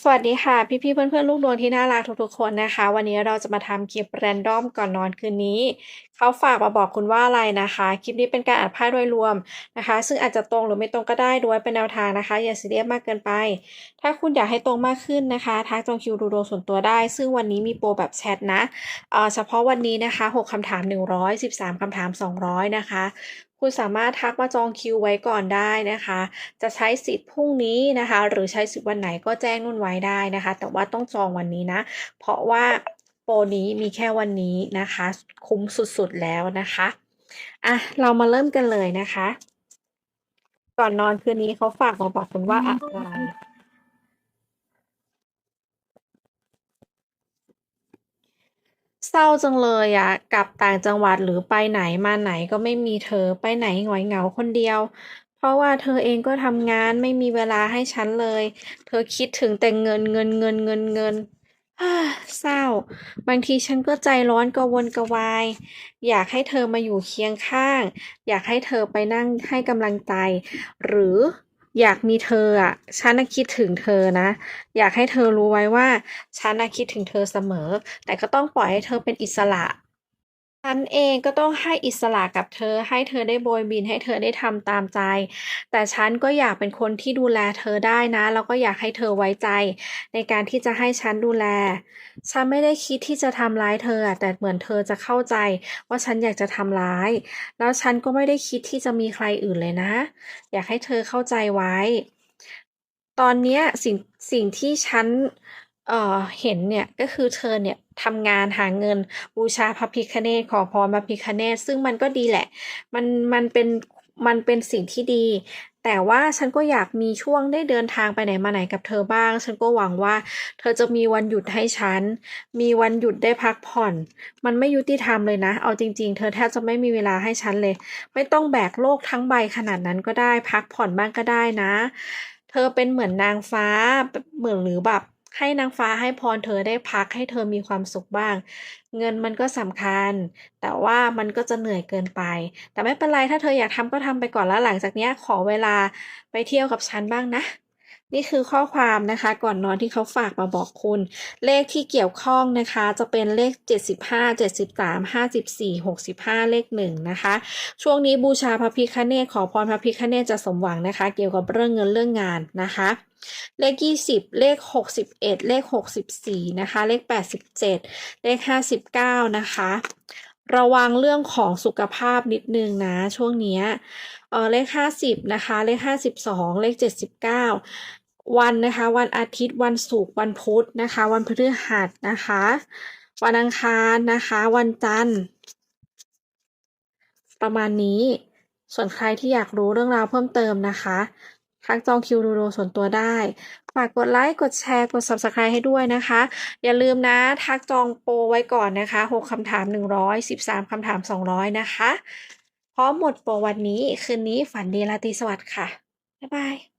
สวัสดีค่ะ พี่ๆเพื่อนๆ ลูกดวงที่น่ารักทุกๆคนนะคะ วันนี้เราจะมาทำคลิปแรนดอมก่อนนอนคืนนี้ เขาฝากมาบอกคุณว่าอะไรนะคะ คลิปนี้เป็นการอ่านไพ่โดยรวมนะคะ ซึ่งอาจจะตรงหรือไม่ตรงก็ได้ด้วยเป็นแนวทางนะคะ อย่าซีเรียสมากเกินไป ถ้าคุณอยากให้ตรงมากขึ้นนะคะทักจองคิวดูดวงส่วนตัวได้ ซึ่งวันนี้มีโปรแบบแชทนะเฉพาะวันนี้นะคะ 6คำถาม 113คำถาม 200 นะคะ คุณสามารถทักมาจองคิวไว้ก่อนได้นะคะ จะใช้สิทธิ์พรุ่งนี้นะคะ หรือใช้สิทธิ์วันไหนก็แจ้งนุ่นไว้ได้นะคะ แต่ว่าต้องจองวันนี้นะ เพราะว่าโปรนี้มีแค่วันนี้นะคะ คุ้มสุดๆแล้วนะคะอะเรามาเริ่มกันเลยนะคะ ก่อนนอนคืนนี้เขาฝากมาบอกคุณว่าอะไร เศร้าจังเลยอะกลับต่างจังหวัดหรือไปไหนมาไหนก็ไม่มีเธอ ไปไหนหงอยเหงาคนเดียว เพราะว่าเธอเองก็ทำงานไม่มีเวลาให้ฉันเลย เธอคิดถึงแต่เงินเงินเงินเงินเงินฮ่าเศร้า บางทีฉันก็ใจร้อนกระวนกระวาย อยากให้เธอมาอยู่เคียงข้าง อยากให้เธอไปนั่งให้กำลังใจ หรือ อยากมีเธออะ ฉันน่ะคิดถึงเธอนะ อยากให้เธอรู้ไว้ว่า ฉันน่ะคิดถึงเธอเสมอ แต่ก็ต้องปล่อยให้เธอเป็นอิสระ ฉันเองก็ต้องให้อิสระกับเธอ ให้เธอได้โบยบิน ให้เธอได้ทำตามใจ แต่ฉันก็อยากเป็นคนที่ดูแลเธอได้นะ แล้วก็อยากให้เธอไว้ใจ ในการที่จะให้ฉันดูแล ฉันไม่ได้คิดที่จะทำร้ายเธอ แต่เหมือนเธอจะเข้าใจ ว่าฉันอยากจะทำร้าย แล้วฉันก็ไม่ได้คิดที่จะมีใครอื่นเลยนะ อยากให้เธอเข้าใจไว้ ตอนนี้สิ่งสิ่งที่ฉัน เอ่อเห็นเนี่ยก็คือเธอเนี่ยทำงานหาเงินบูชาพระพิฆเนศขอพรพระพิฆเนศซึ่งมันก็ดีแหละ มันมันเป็นมันเป็นสิ่งที่ดี แต่ว่าฉันก็อยากมีช่วงได้เดินทางไปไหนมาไหนกับเธอบ้าง ฉันก็หวังว่า เธอจะมีวันหยุดให้ฉัน มีวันหยุดได้พักผ่อน มันไม่ยุติธรรมเลยนะ เอาจริง ๆ เธอแทบจะไม่มีเวลาให้ฉันเลย ไม่ต้องแบกโลกทั้งใบขนาดนั้นก็ได้ พักผ่อนบ้างก็ได้นะ เธอเป็นเหมือนนางฟ้าเหมือนหรือแบบ ให้นางฟ้าให้พรเธอได้พักให้เธอมีความสุขบ้าง เงินมันก็สำคัญ แต่ว่ามันก็จะเหนื่อยเกินไป แต่ไม่เป็นไรถ้าเธออยากทำก็ทำไปก่อนแล้วหลังจากนี้ขอเวลาไปเที่ยวกับฉันบ้างนะ นี่คือข้อความนะคะก่อนนอนที่เขาฝากมาบอกคุณ เลขที่เกี่ยวข้องนะคะจะเป็นเลข 75 73 54 65 เลขหนึ่งนะคะ ช่วงนี้บูชาพระพิฆเนศขอพรพระพิฆเนศจะสมหวังนะคะ เกี่ยวกับเรื่องเงินเรื่องงานนะคะเลข 20 เลข 61 เลข 64 นะคะ เลข 87 เลข 59 นะคะ ระวังเรื่องของสุขภาพนิดนึงนะ ช่วงนี้ยเออเลข50นะคะ เลข52เลข79วันนะคะ วันอาทิตย์วันศุกร์วันพุธนะคะ วันพฤหัสนะคะ วันอังคารนะคะ วันจันทร์ ประมาณนี้ส่วนใครที่อยากรู้เรื่องราวเพิ่มเติมนะคะ ทักจองคิวดูดส่วนตัวได้ ฝากกดไลค์ กดแชร์ กด Subscribe ให้ด้วยนะคะ อย่าลืมนะ ทักจองโปรไว้ก่อนนะคะ 6คำถาม 100 13คำถาม 200 นะคะ พร้อมหมดโปรวันนี้ คืนนี้ฝันดีราตรีสวัสดิ์ค่ะ บ๊ายบาย